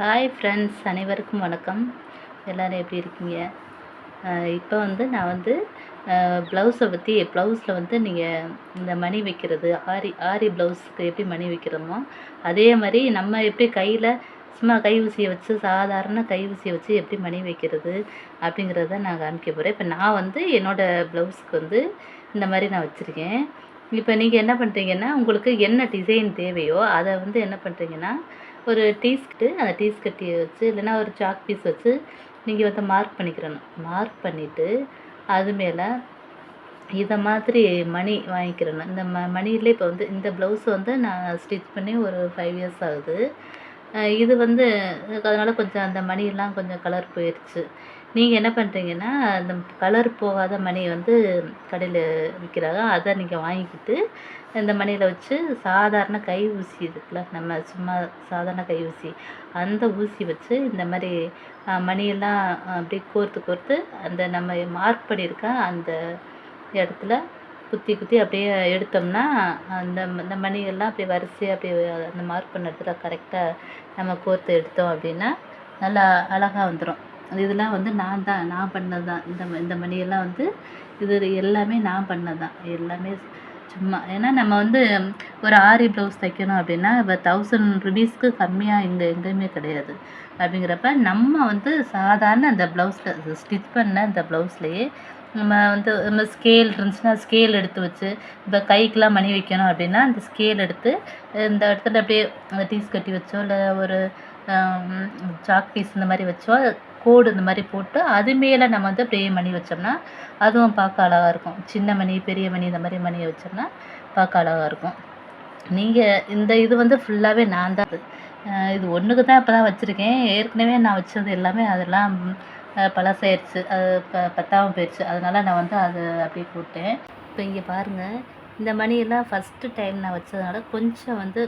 Hi friends அனைவருக்கும் வணக்கம். எல்லோரும் எப்படி இருக்கீங்க? இப்போ வந்து நான் வந்து ப்ளவுஸை பற்றி ப்ளவுஸில் வந்து நீங்கள் இந்த மணி வைக்கிறது ஆரி ஆரி ப்ளவுஸுக்கு எப்படி மணி வைக்கிறோமோ அதே மாதிரி நம்ம எப்படி கையில் சும்மா கை ஊசியை வச்சு சாதாரண கை ஊசியை வச்சு எப்படி மணி வைக்கிறது அப்படிங்கிறத நான் காமிக்க போகிறேன் இப்போ நான் வந்து என்னோடய ப்ளவுஸுக்கு வந்து இந்த மாதிரி நான் வச்சுருக்கேன். இப்போ நீங்கள் என்ன பண்ணுறீங்கன்னா உங்களுக்கு என்ன டிசைன் தேவையோ அதை வந்து என்ன பண்ணுறீங்கன்னா ஒரு டீஸ்கட்டு அந்த டீஸ்கட்டியை வச்சு இல்லைன்னா ஒரு சாக் பீஸ் வச்சு நீங்கள் வந்து மார்க் பண்ணிக்கிறணும். மார்க் பண்ணிவிட்டு அது மேலே இதை மாதிரி மணி வாங்கிக்கிறணும். இந்த ம மணியிலே இப்போ வந்து இந்த ப்ளவுஸ் வந்து நான் ஸ்டிச் பண்ணி ஒரு ஃபைவ் இயர்ஸ் ஆகுது. இது வந்து அதனால் கொஞ்சம் அந்த மணியெல்லாம் கொஞ்சம் கலர் போயிடுச்சு நீங்கள் என்ன பண்ணுறீங்கன்னா அந்த கலர் போகாத மணி வந்து கடையில் விற்கிறாங்க அதை நீங்கள் வாங்கிக்கிட்டு இந்த மணியில் வச்சு சாதாரண கை ஊசி இருக்குல்ல நம்ம சும்மா சாதாரண கை ஊசி அந்த ஊசி வச்சு இந்த மாதிரி மணியெல்லாம் அப்படியே கோர்த்து கோர்த்து அந்த நம்ம மார்க் பண்ணியிருக்க அந்த இடத்துல குத்தி குத்தி அப்படியே எடுத்தோம்னா அந்த இந்த மணியெல்லாம் அப்படியே வரிசையாக அப்படியே அந்த மார்க் பண்ண இடத்துல கரெக்டாக நம்ம கோர்த்து எடுத்தோம் அப்படின்னா நல்லா அழகாக வந்துடும் இதெல்லாம் வந்து நான் தான் நான் பண்ணது தான். இந்த இந்த மணியெல்லாம் வந்து இது எல்லாமே நான் பண்ணது தான். எல்லாமே சும்மா ஏன்னா நம்ம வந்து ஒரு ஆரி ப்ளவுஸ் தைக்கணும் அப்படின்னா இப்போ தௌசண்ட் ருபீஸ்க்கு கம்மியாக இங்கே எங்கேயுமே கிடையாது. அப்படிங்கிறப்ப நம்ம வந்து சாதாரண அந்த ப்ளவுஸில் ஸ்டிச் பண்ண அந்த ப்ளவுஸ்லேயே நம்ம வந்து நம்ம ஸ்கேல் இருந்துச்சுன்னா ஸ்கேல் எடுத்து வச்சு இப்போ கைக்கெலாம் மணி வைக்கணும் அப்படின்னா அந்த ஸ்கேல் எடுத்து இந்த இடத்துல அப்படியே அந்த டீஸ் கட்டி வச்சோ இல்லை ஒரு சாக் பீஸ் இந்த மாதிரி வச்சோ கோடு இந்த மாதிரி போட்டு அது மேலே நம்ம வந்து அப்படியே மணி வச்சோம்னா அதுவும் பார்க்க அழகாக இருக்கும். சின்ன மணி பெரிய மணி இந்த மாதிரி மணியை வச்சோம்னா பார்க்க அழகாக இருக்கும். நீங்கள் இந்த இது வந்து ஃபுல்லாகவே நான் தான் இது ஒன்றுக்கு தான் இப்போ தான் வச்சுருக்கேன். ஏற்கனவே நான் வச்சது எல்லாமே அதெல்லாம் பழசாயிருச்சு அது ப பத்தாமல் போயிடுச்சு. அதனால் நான் வந்து அதை அப்படியே போட்டேன். இப்போ இங்கே பாருங்கள் இந்த மணியெல்லாம் ஃபஸ்ட்டு டைம் நான் வச்சதுனால கொஞ்சம் வந்து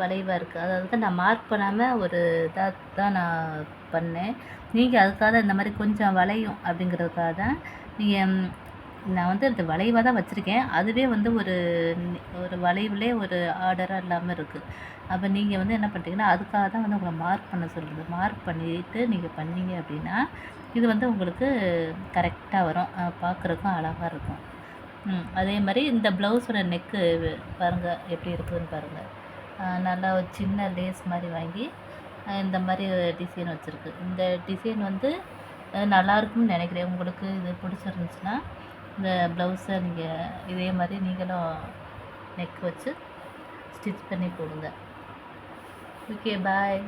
வளைவாக இருக்குது அதை வந்து நான் மார்க் பண்ணாமல் ஒரு இதாக தான் நான் பண்ணேன். நீங்கள் அதுக்காக இந்த மாதிரி கொஞ்சம் வளையும் அப்படிங்கிறதுக்காக தான் நீங்கள் நான் வந்து அது வளைவாக தான் வச்சுருக்கேன். அதுவே வந்து ஒரு ஒரு வளைவுலே ஒரு ஆர்டராக இல்லாமல் இருக்குது அப்போ நீங்கள் வந்து என்ன பண்ணுறீங்கன்னா அதுக்காக தான் வந்து உங்களை மார்க் பண்ண சொல்கிறது மார்க் பண்ணிவிட்டு நீங்கள் பண்ணீங்க அப்படின்னா இது வந்து உங்களுக்கு கரெக்டாக வரும். பார்க்குறக்கும் அழகாக இருக்கும். அதே மாதிரி இந்த ப்ளவுஸோட நெக்கு பாருங்கள் எப்படி இருக்குதுன்னு பாருங்கள் நல்லா ஒரு சின்ன லேஸ் மாதிரி வாங்கி இந்த மாதிரி டிசைன் வச்சுருக்கு. இந்த டிசைன் வந்து நல்லாயிருக்கும்னு நினைக்கிறேன். உங்களுக்கு இது பிடிச்சிருந்துச்சின்னா இந்த ப்ளவுஸை நீங்கள் இதே மாதிரி நீங்களும் நெக் வச்சு ஸ்டிச் பண்ணி போடுங்க. Okay bye